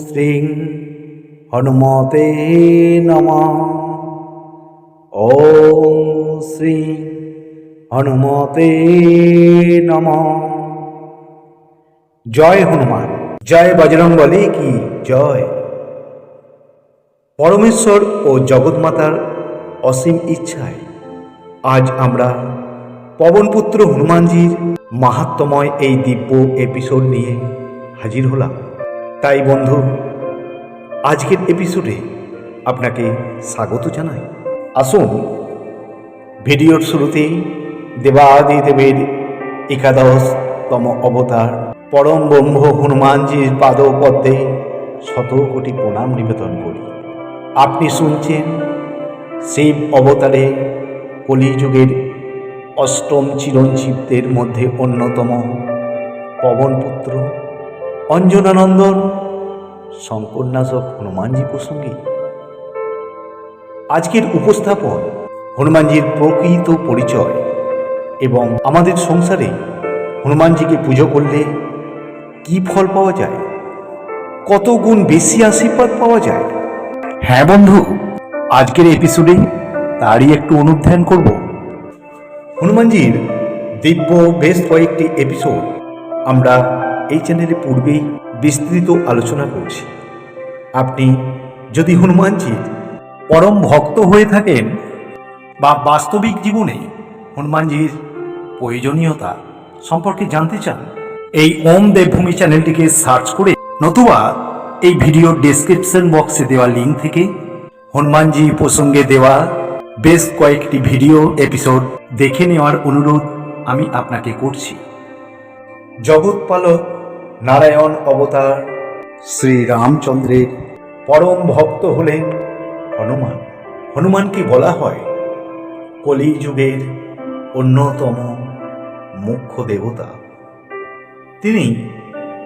শ্রী হনুমতে নমঃ। ওম শ্রী হনুমতে নমঃ। জয় হনুমান, জয় বজরংবলী কি জয়। পরমেশ্বর ও জগৎমাতার অসীম ইচ্ছায় আজ আমরা পবনপুত্র হনুমানজির মাহাত্মময় এই দিব্য এপিসোড নিয়ে হাজির হলাম। তাই বন্ধু, আজকের এপিসোডে আপনাকে স্বাগত জানাই। আসুন, ভিডিওর শুরুতেই দেবাদি দেবের একাদশতম অবতার পরম ব্রহ্ম হনুমানজির পাদপদ্মে শত কোটি প্রণাম নিবেদন করি। আপনি শুনছেন শিব অবতারে কলিযুগের অষ্টম চিরঞ্জীবদের মধ্যে অন্যতম পবনপুত্র অঞ্জনানন্দন শঙ্করনাশক হনুমানজি প্রসঙ্গে। আজকের উপস্থাপন হনুমানজির প্রকৃত পরিচয় এবং আমাদের সংসারে হনুমানজিকে পুজো করলে কি ফল পাওয়া যায়? কত গুণ বেশি আশীর্বাদ পাওয়া যায়? হ্যাঁ বন্ধু, আজকের এপিসোডে তারই একটু অনুধ্যান করব। হনুমানজির দিব্য বেশ কয়েকটি এপিসোড আমরা এই চ্যানেলে পূর্বেই বিস্তৃত আলোচনা করছি। আপনি যদি হনুমানজি পরম ভক্ত হয়ে থাকেন বা বাস্তবিক জীবনে হনুমানজির প্রয়োজনীয়তা সম্পর্কে জানতে চান, এই ওম দেবভূমি চ্যানেলটিকে সার্চ করে নতুবা এই ভিডিওর ডেসক্রিপশন বক্সে দেওয়া লিঙ্ক থেকে হনুমানজি প্রসঙ্গে দেওয়া বেশ কয়েকটি ভিডিও এপিসোড দেখে নেওয়ার অনুরোধ আমি আপনাকে করছি। জগৎপালক নারায়ণ অবতার শ্রী রামচন্দ্রের পরম ভক্ত হলেন হনুমান। হনুমানকে বলা হয় কলিযুগের অন্যতম মুখ্য দেবতা। তিনি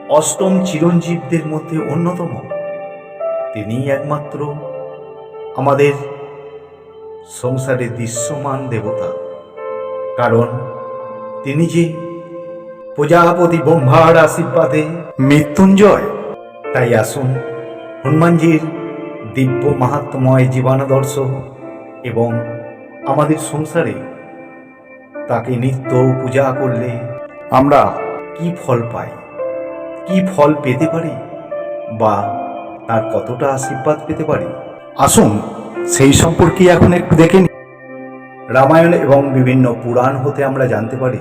অষ্টম চিরঞ্জীবদের মধ্যে অন্যতম। তিনি একমাত্র আমাদের সংসারে দৃশ্যমান দেবতা। কারণ তিনি যে প্রজাপতি ব্রহ্মার আশীর্বাদে। মৃত্যুঞ্জয়। তাই আসুন হনুমানজির দিব্য মাহাত্মময় জীবানাদর্শ এবং আমাদের সংসারে তাকে নিত্য পূজা করলে আমরা কি ফল পাই কি ফল পেতে পারি বা তার কতটা আশীর্বাদ পেতে পারি? আসুন সেই সম্পর্কে এখন একটু দেখে নিই রামায়ণ এবং বিভিন্ন পুরাণ হতে আমরা জানতে পারি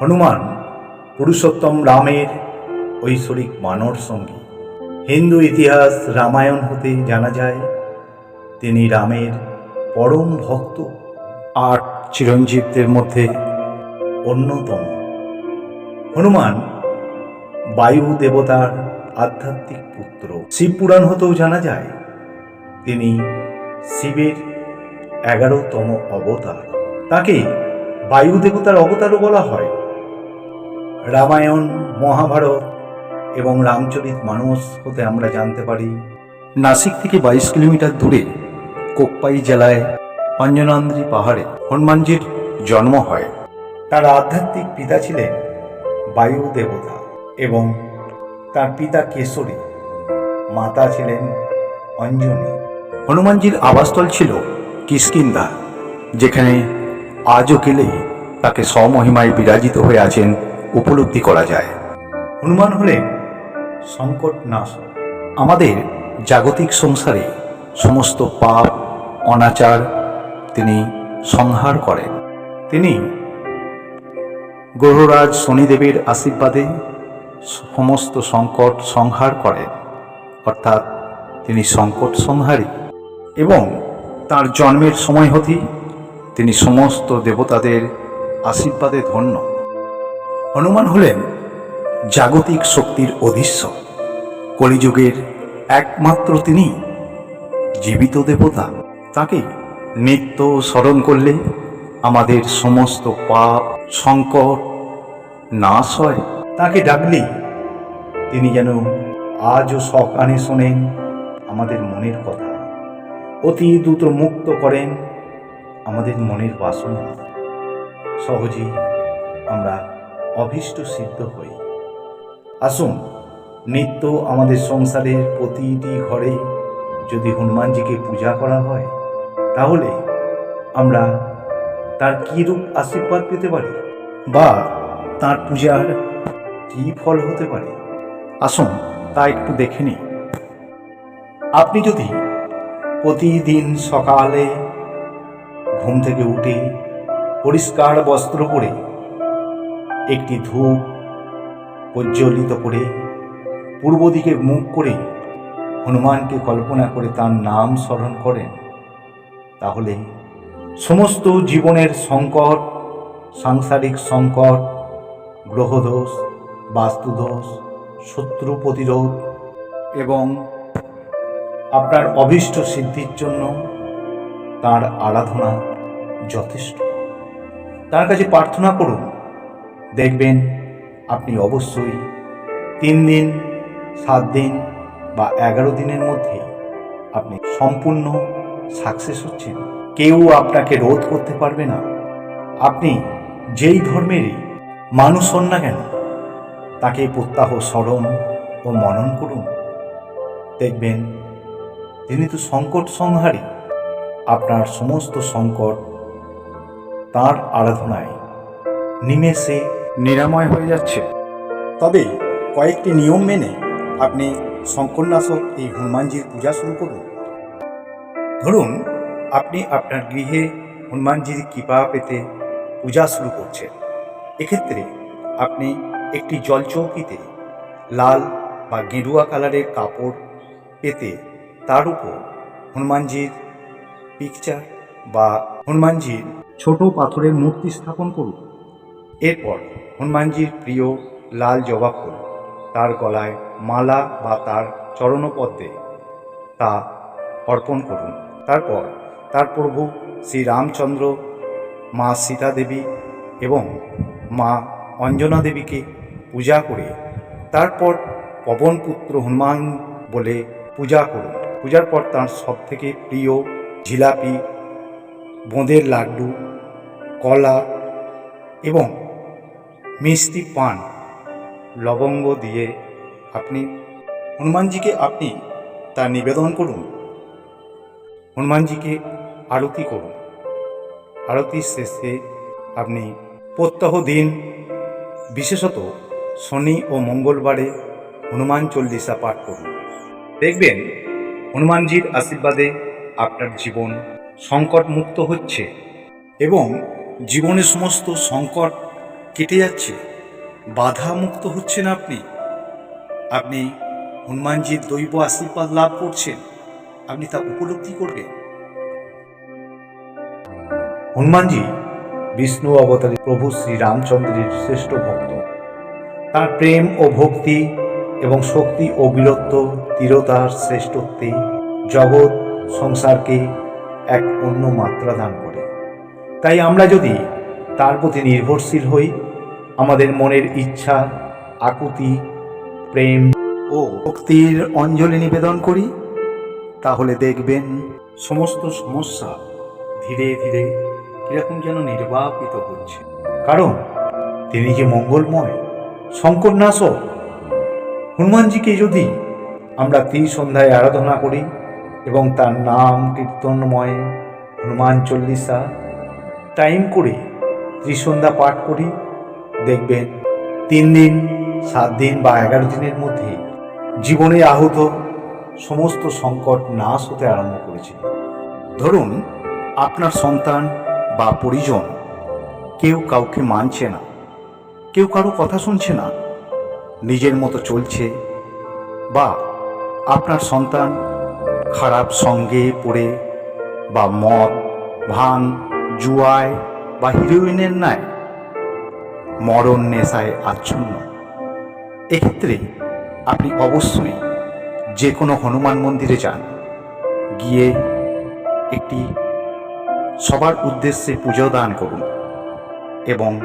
হনুমান, পুরুষোত্তম রামের ঐশ্বরিক মানর সঙ্গী। হিন্দু ইতিহাস রামায়ণ হতে জানা যায়, তিনি রামের পরম ভক্ত আট চিরঞ্জীবদের মধ্যে অন্যতম। হনুমান বায়ু দেবতার আধ্যাত্মিক পুত্র। শিব পুরাণ হতেও জানা যায়, তিনি শিবের এগারোতম অবতার। তাকে বায়ু দেবতার অবতারও বলা হয়। রামায়ণ, মহাভারত এবং রামচরিত মানুষ হতে আমরা জানতে পারি। নাসিক থেকে বাইশ কিলোমিটার দূরে কোপ্পাই জেলায় অঞ্জনান্দ্রি পাহাড়ে হনুমানজির জন্ম হয়। তার আধ্যাত্মিক পিতা ছিলেন বায়ু দেবতা এবং তার পিতা কেশরী। মাতা ছিলেন অঞ্জনী। হনুমানজির আবাসস্থল ছিল কিষ্কিন্দা যেখানে আজও গেলে তাকে স্বমহিমায় বিরাজিত হয়ে আছেন উপলব্ধি করা যায়। হনুমান হলেন সংকট নাশক আমাদের জাগতিক সংসারে সমস্ত পাপ, অনাচার তিনি সংহার করেন। তিনি গ্রহরাজ শনিদেবের আশীর্বাদে সমস্ত সংকট সংহার করেন। অর্থাৎ তিনি সংকট সংহারী এবং তার জন্মের সময় হতেই তিনি সমস্ত দেবতাদের আশীর্বাদে ধন্য। হনুমান হলেন জাগতিক শক্তির অধীশ্য। কলিযুগের একমাত্র তিনি জীবিত দেবতা। তাকে নিত্য স্মরণ করলে আমাদের সমস্ত পাপ, সংকট নাশ হয়। তাকে ডাকলে তিনি যেন আজও সকানে শোনেন আমাদের মনের কথা। অতি দ্রুত মুক্ত করেন আমাদের মনের বাসনা। সহজেই আমরা অভীষ্ট সিদ্ধ হই। আসুন, নিত্য আমাদের সংসারের প্রতিটি ঘরে যদি হনুমানজিকে পূজা করা হয়, তাহলে আমরা তার কী রূপ আশীর্বাদ পেতে পারি? বা তার পূজার কী ফল হতে পারে? আসুন, তা একটু দেখে নিই। আপনি যদি প্রতিদিন সকালে ঘুম থেকে উঠে পরিষ্কার বস্ত্র পরে একটি ধূপ প্রজ্বলিত করে পূর্ব দিকে মুখ করে হনুমানকে কল্পনা করে তার নাম স্মরণ করেন। তাহলে সমস্ত জীবনের সংকট, সাংসারিক সংকট, গ্রহদোষ, বাস্তুদোষ, শত্রু প্রতিরোধ এবং আপনার অভীষ্ট সিদ্ধির জন্য তার আরাধনা যথেষ্ট। তার কাছে প্রার্থনা করুন। দেখবেন আপনি অবশ্যই তিন দিন, সাত দিন বা এগারো দিনের মধ্যে আপনি সম্পূর্ণ সাকসেস হচ্ছেন। কেউ আপনাকে রোধ করতে পারবে না। আপনি যেই ধর্মেরই মানুষ হন না কেন, তাকে প্রত্যাহ স্মরণ ও মনন করুন। দেখবেন তিনি তো সংকট সংহারী। আপনার সমস্ত সংকট তার আরাধনায় নিমেষে নিরাময় হয়ে যাচ্ছে। তবে কয়েকটি নিয়ম মেনে আপনি শঙ্করনাশক এই হনুমানজির পূজা শুরু করুন। ধরুন, আপনি আপনার গৃহে হনুমানজির কৃপা পেতে পূজা শুরু করছেন। এক্ষেত্রে আপনি একটি জলচৌকিতে লাল বা গেরুয়া কালারের কাপড় পেতে তার উপর হনুমানজির পিকচার বা হনুমানজির ছোট পাথরের মূর্তি স্থাপন করুন। এরপর হনুমানজির প্রিয় লাল জবা ফুল। তার গলায় মালা বা তার চরণপদ্মে তা অর্পণ করুন। তারপর তার প্রভু শ্রী রামচন্দ্র মা সীতা দেবী এবং মা অঞ্জনা দেবীকে পূজা করে তারপর পবনপুত্র হনুমান বলে পূজা করুন। পূজার পর তাঁর সব থেকে প্রিয় জিলাপি, বোঁদের লাড্ডু, কলা এবং মিষ্টি পান, লবঙ্গ দিয়ে আপনি, হনুমানজিকে আপনি তা নিবেদন করুন। হনুমানজিকে আরতি করুন। আরতির শেষে আপনি প্রত্যহ দিন, বিশেষত শনি ও মঙ্গলবারে হনুমান চল্লিশা পাঠ করুন। দেখবেন হনুমানজির আশীর্বাদে আপনার জীবন সংকট মুক্ত হচ্ছে এবং জীবনের সমস্ত সংকট কেটে যাচ্ছে। বাধা মুক্ত হচ্ছেন আপনি। আপনি হনুমানজির দৈব আশীর্বাদ লাভ করছেন। আপনি তা উপলব্ধি করবেন। হনুমানজি, বিষ্ণু অবতারী প্রভু শ্রী রামচন্দ্রের শ্রেষ্ঠ ভক্ত। তার প্রেম ও ভক্তি এবং শক্তি ও বীরত্ব তীরতার শ্রেষ্ঠত্বে জগৎ সংসারকে এক অন্য মাত্রা দান করে। তাই আমরা যদি তার প্রতি নির্ভরশীল হই আমাদের মনের ইচ্ছা, আকুতি, প্রেম ও ভক্তির অঞ্জলি নিবেদন করি, তাহলে দেখবেন সমস্ত সমস্যা ধীরে ধীরে কীরকম যেন নির্বাপিত হচ্ছে। কারণ তিনি যে মঙ্গলময় শঙ্করনাশক হনুমানজিকে যদি আমরা ত্রিসন্ধ্যায় আরাধনা করি এবং তার নাম কীর্তনময় হনুমান চল্লিশা টাইম করে ত্রিসন্ধ্যা পাঠ করি দেখবেন তিন দিন, সাত দিন বা এগারো দিনের মধ্যে জীবনে আহত সমস্ত সংকট নাশ হতে আরম্ভ করেছে। ধরুন আপনার সন্তান বা পরিজন কেউ কাউকে মানছে না, কেউ কারও কথা শুনছে না, নিজের মতো চলছে বা আপনার সন্তান খারাপ সঙ্গে পড়ে বা মদ, ভাং, জুয়ায় বা হিরোইনের ন্যায় মরণ নেশায় আচ্ছন্ন। এক্ষেত্রে আপনি অবশ্যই যে কোনো হনুমান মন্দিরে যান। গিয়ে একটি সবার উদ্দেশ্যে পুজো দান করুন এবং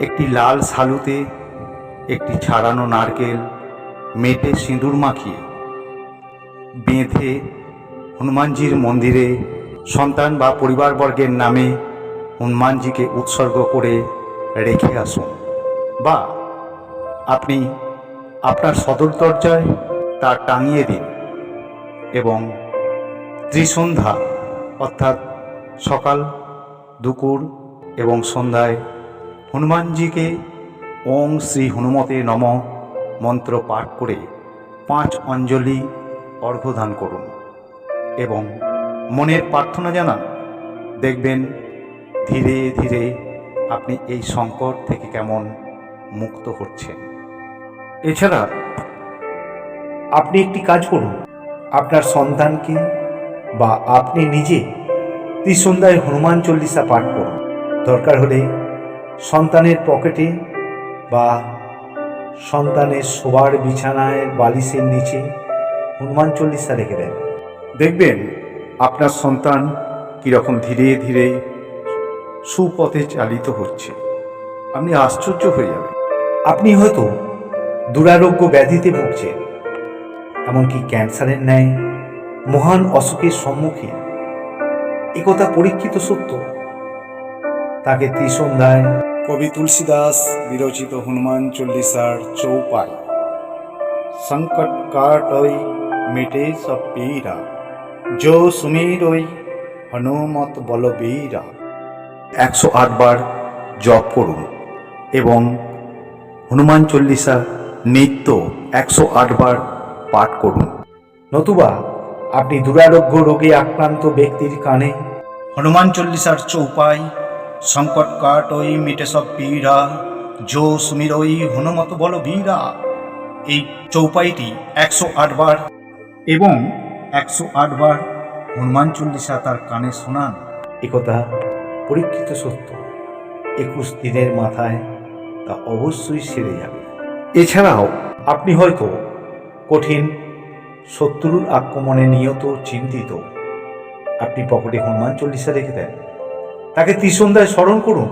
একটি লাল সালুতে একটি ছাড়ানো নারকেল, মেটে সিঁদুর মাখিয়ে বেঁধে হনুমানজির মন্দিরে সন্তান বা পরিবারবর্গের নামে হনুমানজিকে উৎসর্গ করে রেখে আসুন। বা, আপনি আপনার সদর দরজায় তা টাঙিয়ে দিন এবং ত্রিসন্ধ্যা, অর্থাৎ সকাল, দুপুর এবং সন্ধ্যায় হনুমানজিকে ওং শ্রী হনুমতে নম মন্ত্র পাঠ করে পাঁচ অঞ্জলি অর্ঘ্যদান করুন এবং মনের প্রার্থনা জানান। দেখবেন ধীরে ধীরে আপনি এই সংকট থেকে কেমন মুক্ত হচ্ছেন? এছাড়া, আপনি একটি কাজ করুন। আপনার সন্তানকে বা আপনি নিজে ত্রিসন্ধ্যায় হনুমান চল্লিশা পাঠ করুন। দরকার হলে সন্তানের পকেটে বা সন্তানের শোবার বিছানায় বালিশের নিচে হনুমান চল্লিশা রেখে দেন। দেখবেন আপনার সন্তান কীরকম ধীরে ধীরে সুপথে চালিত হচ্ছে। আপনি আশ্চর্য হয়ে যাবেন। আপনি হয়তো দুরারোগ্য ব্যাধিতে ভুগছেন এমনকি ক্যান্সারের ন্যায় মহান অসুখের সম্মুখীন একথা পরীক্ষিত সত্য? তাকে ত্রিসন্ধ্যায় কবি তুলসীদাস বিরচিত হনুমান চল্লিশার চৌপাই সংকট কাটই মেটে সব পীরা যো সুমিরই হনুমত বলবীরা। একশো বার জপ করুন এবং হনুমান চল্লিশা নিত্য একশো বার পাঠ করুন। নতুবা আপনি দুরারোগ্য রোগে আক্রান্ত ব্যক্তির কানে হনুমান চল্লিশার চৌপাই, সংকট কাট ওই মিটে সব পীড়া জো সুমির ওই হনুমত বল বীরা, এই চৌপাইটি একশো বার এবং একশো আট বার হনুমান চল্লিশা তার কানে শোনান। একথা পরীক্ষিত সত্য। একুশ দিনের মাথায় তা অবশ্যই সেরে যাবে। এছাড়াও আপনি হয়তো কঠিন শত্রুর আক্রমণে নিয়ত চিন্তিত। আপনি পকেটে হনুমান চল্লিশা রেখে দেন। তাকে ত্রিসন্ধ্যায় স্মরণ করুন।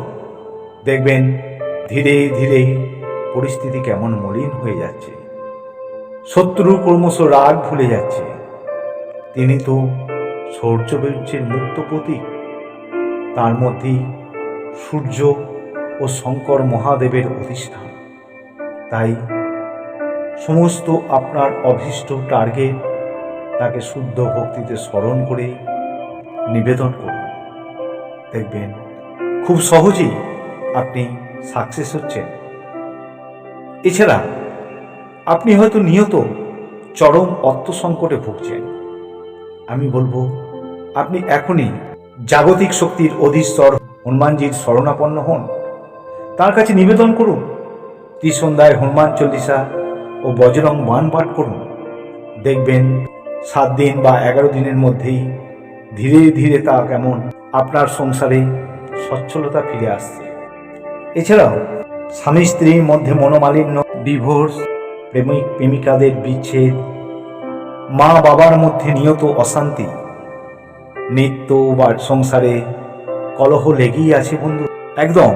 দেখবেন ধীরে ধীরে পরিস্থিতি কেমন মলিন হয়ে যাচ্ছে। শত্রু ক্রমশ রাগ ভুলে যাচ্ছে। তিনি তো শৌর্যবীর্যের মুক্ত প্রতীক। তার মধ্যেই সূর্য ও শঙ্কর মহাদেবের অধিষ্ঠান। তাই সমস্ত আপনার অভীষ্ট টার্গেট তাকে শুদ্ধ ভক্তিতে স্মরণ করে নিবেদন করুন। দেখবেন, খুব সহজেই আপনি সাকসেস হচ্ছেন। এছাড়া আপনি হয়তো নিয়ত চরম অর্থ সংকটে ভুগছেন। আমি বলব, আপনি এখনই জাগতিক শক্তির অধীশ্বর হনুমানজির শরণাপন্ন হন। তার কাছে নিবেদন করুন, ত্রিসন্ধ্যায় হনুমান চল্লিশা ও বজরং বান পাঠ করুন। দেখবেন সাত দিন বা এগারো দিনের মধ্যেই ধীরে ধীরে তা কেমন আপনার সংসারে সচ্ছলতা ফিরে আসছে। এছাড়াও স্বামী স্ত্রীর মধ্যে মনোমালিন্য, ডিভোর্স, প্রেমিক প্রেমিকাদের বিচ্ছেদ মা বাবার মধ্যে নিয়ত অশান্তি নিত্য বা সংসারে কলহ লেগেই আছে বন্ধু। একদম,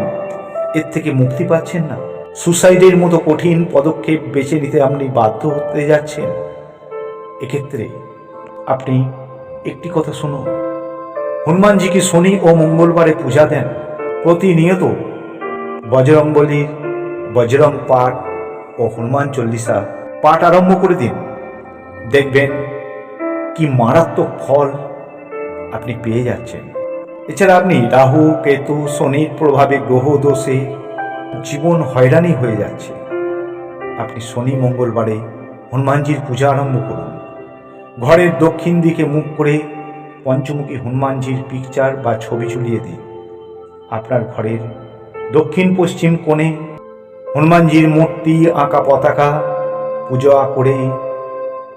এর থেকে মুক্তি পাচ্ছেন না। সুসাইডের মতো কঠিন পদক্ষেপ বেছে নিতে আপনি বাধ্য হতে যাচ্ছেন। এক্ষেত্রে আপনি একটি কথা শুনুন। হনুমানজিকে শনি ও মঙ্গলবারে পূজা দেন। প্রতিনিয়ত বজরংবলীর বজরং পাঠ ও হনুমান চল্লিশা পাঠ আরম্ভ করে দিন। দেখবেন কি মারাত্মক ফল আপনি পেয়ে যাচ্ছেন। এছাড়া আপনি রাহু, কেতু, শনির প্রভাবে গ্রহ দোষে জীবন হয়রানি হয়ে যাচ্ছে। আপনি শনি মঙ্গলবারে হনুমানজির পূজা আরম্ভ করুন। ঘরের দক্ষিণ দিকে মুখ করে পঞ্চমুখী হনুমানজির পিকচার বা ছবি ঝুলিয়ে দিন। আপনার ঘরের দক্ষিণ পশ্চিম কোণে হনুমানজির মূর্তি আঁকা পতাকা, পূজা করে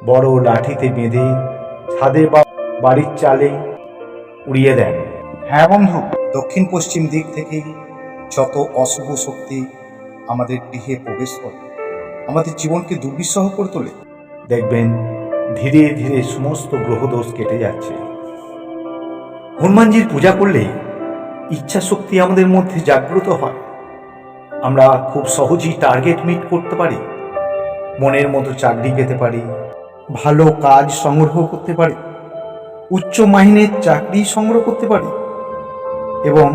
বড় লাঠিতে বেঁধে ছাদে বা বাড়ির চালে উড়িয়ে দেন। হ্যাঁ বন্ধু দক্ষিণ পশ্চিম দিক থেকে যত অশুভ শক্তি আমাদের গৃহে প্রবেশ করে আমাদের জীবনকে দুর্বিষহ করে তোলে। দেখবেন ধীরে ধীরে সমস্ত গ্রহদোষ কেটে যাচ্ছে। হনুমানজির পূজা করলে ইচ্ছা শক্তি আমাদের মধ্যে জাগ্রত হয়। আমরা খুব সহজেই টার্গেট মিট করতে পারি মনের মতো চাকরি পেতে পারি ভালো কাজ সংগ্রহ করতে পারি। উচ্চ মাহিনের চাকরি সংগ্রহ করতে পারি? এবং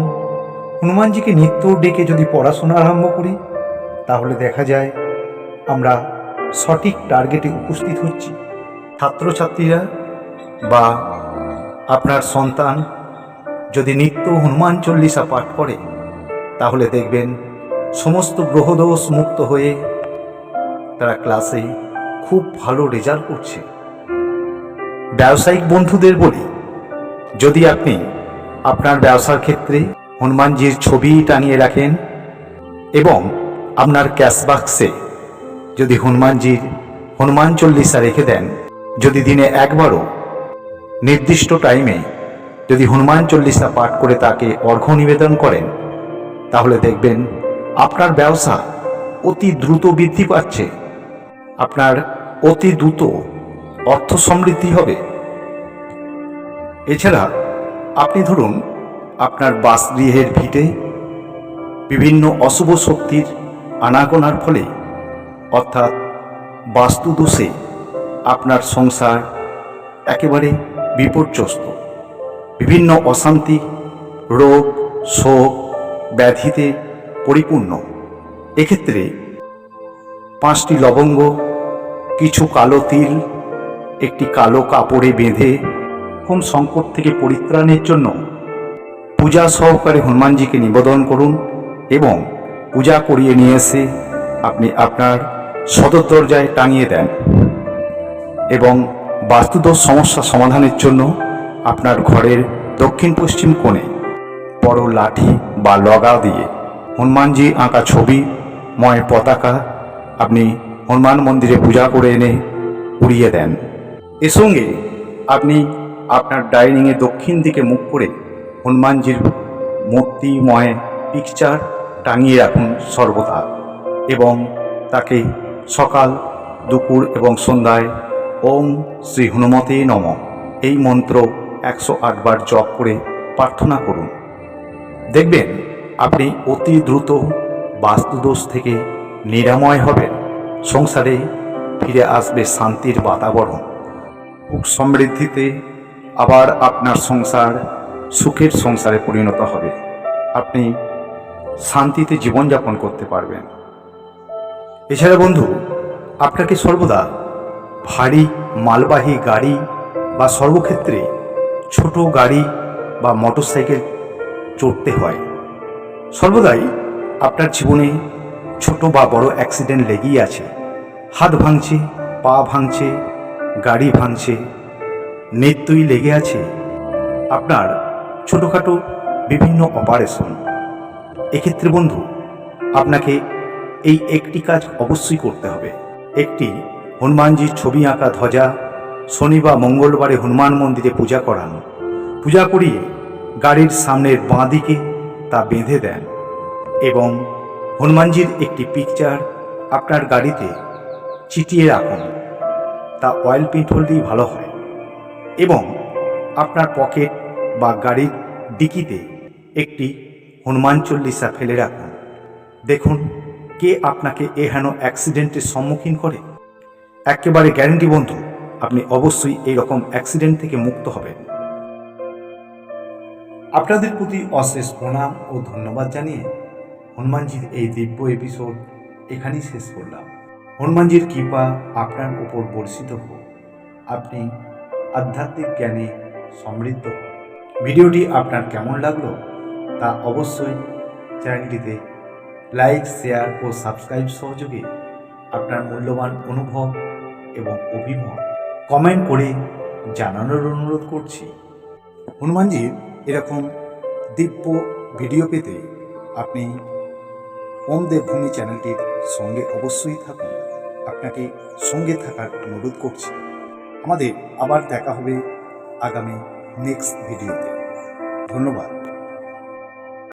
হনুমানজিকে নিত্য ডেকে যদি পড়াশোনা আরম্ভ করি, তাহলে দেখা যায় আমরা সঠিক টার্গেটে উপস্থিত হচ্ছি। ছাত্রছাত্রীরা বা আপনার সন্তান যদি নিত্য হনুমান চল্লিশা পাঠ করে, তাহলে দেখবেন সমস্ত গ্রহদোষ মুক্ত হয়ে তারা ক্লাসে খুব ভালো রেজাল্ট করছে। ব্যবসায়িক বন্ধুদের বলি, যদি আপনি আপনার ব্যবসার ক্ষেত্রে হনুমানজির ছবি টাঙিয়ে রাখেন এবং আপনার ক্যাশ বাক্সে যদি হনুমানজির হনুমান চল্লিশা রেখে দেন, যদি দিনে একবারও নির্দিষ্ট টাইমে যদি হনুমান চল্লিশা পাঠ করে তাকে অর্ঘ্য নিবেদন করেন, তাহলে দেখবেন আপনার ব্যবসা অতি দ্রুত বৃদ্ধি পাচ্ছে। আপনার অতি দ্রুত অর্থ সমৃদ্ধি হবে। এছাড়া আপনি ধরুন, আপনার বাসগৃহের ভিটে বিভিন্ন অশুভ শক্তির আনাগোনার ফলে, অর্থাৎ বাস্তুদোষে আপনার সংসার একেবারে বিপর্যস্ত। বিভিন্ন অশান্তি, রোগ, শোক, ব্যাধিতে পরিপূর্ণ। এক্ষেত্রে পাঁচটি লবঙ্গ, কিছু কালো তিল একটি কালো কাপড়ে বেঁধে কোন সংকট থেকে পরিত্রাণের জন্য পূজা সহকারে হনুমানজিকে নিবেদন করুন এবং পূজা করিয়ে নিয়ে এসে আপনি আপনার সদর দরজায় টাঙিয়ে দেন এবং বাস্তুদোষ সমস্যা সমাধানের জন্য আপনার ঘরের দক্ষিণ পশ্চিম কোণে বড় লাঠি বা লগা দিয়ে হনুমানজি আঁকা ছবি ময় পতাকা আপনি হনুমান মন্দিরে পূজা করে এনে উড়িয়ে দেন। এর সঙ্গে আপনি আপনার ডাইনিংয়ে দক্ষিণ দিকে মুখ করে হনুমানজির মূর্তিময় পিকচার টাঙিয়ে রাখুন সর্বদা এবং তাকে সকাল, দুপুর এবং সন্ধ্যায় ওম শ্রী হনুমতে নম। এই মন্ত্র একশো আটবার জপ করে প্রার্থনা করুন। দেখবেন আপনি অতি দ্রুত বাস্তুদোষ থেকে নিরাময় হবেন। সংসারে ফিরে আসবে শান্তির বাতাবরণ। সুখ সমৃদ্ধিতে আবার আপনার সংসার সুখের সংসারে পরিণত হবে। আপনি শান্তিতে জীবনযাপন করতে পারবেন। এছাড়া বন্ধু, আপনাকে সর্বদা ভারী মালবাহী গাড়ি বা সর্বক্ষেত্রে ছোট গাড়ি বা মোটরসাইকেল চড়তে হয়। সর্বদাই আপনার জীবনে ছোট বা বড় অ্যাক্সিডেন্ট লেগেই আছে। হাত ভাঙছে, পা ভাঙছে গাড়ি ভাঙছে। নিত্যই লেগে আছে। আপনার ছোটোখাটো বিভিন্ন অপারেশন এক্ষেত্রে বন্ধু, আপনাকে এই একটি কাজ অবশ্যই করতে হবে। একটি হনুমানজির ছবি আঁকা ধ্বজা, শনি বা মঙ্গলবারে হনুমান মন্দিরে পূজা করানো। পূজা করিয়ে গাড়ির সামনের বাঁ দিকে তা বেঁধে দেন এবং হনুমানজির একটি পিকচার আপনার গাড়িতে চিটিয়ে রাখুন। তা অয়েল পেন্ট হলেই ভালো হয়। এবং আপনার পকেট বা গাড়ির ডিকিতে একটি হনুমান চল্লিশা ফেলে রাখুন। দেখুন, কে আপনাকে এহেন অ্যাক্সিডেন্টের সম্মুখীন করে? একেবারে গ্যারেন্টি বন্ধু, আপনি অবশ্যই এই রকম অ্যাক্সিডেন্ট থেকে মুক্ত হবেন। আপনাদের প্রতি অশেষ প্রণাম ও ধন্যবাদ জানিয়ে হনুমানজির এই দিব্য এপিসোড এখানেই শেষ করলাম। হনুমানজির কৃপা আপনার উপর বর্ষিত হোক। আপনি আধ্যাত্মিক জ্ঞানে সমৃদ্ধ। ভিডিওটি আপনার কেমন লাগল তা অবশ্যই চ্যানেলটিতে লাইক, শেয়ার ও সাবস্ক্রাইব সহযোগে আপনার মূল্যবান অনুভব এবং অভিমত কমেন্ট করে জানানোর অনুরোধ করছি। হনুমানজির এরকম দিব্য ভিডিও পেতে আপনি ওম দেবভূমি চ্যানেলটির সঙ্গে অবশ্যই থাকুন। আপনাকে সঙ্গে থাকার অনুরোধ করছি। আমাদের আবার দেখা হবে আগামী নেক্সট ভিডিওতে ধন্যবাদ।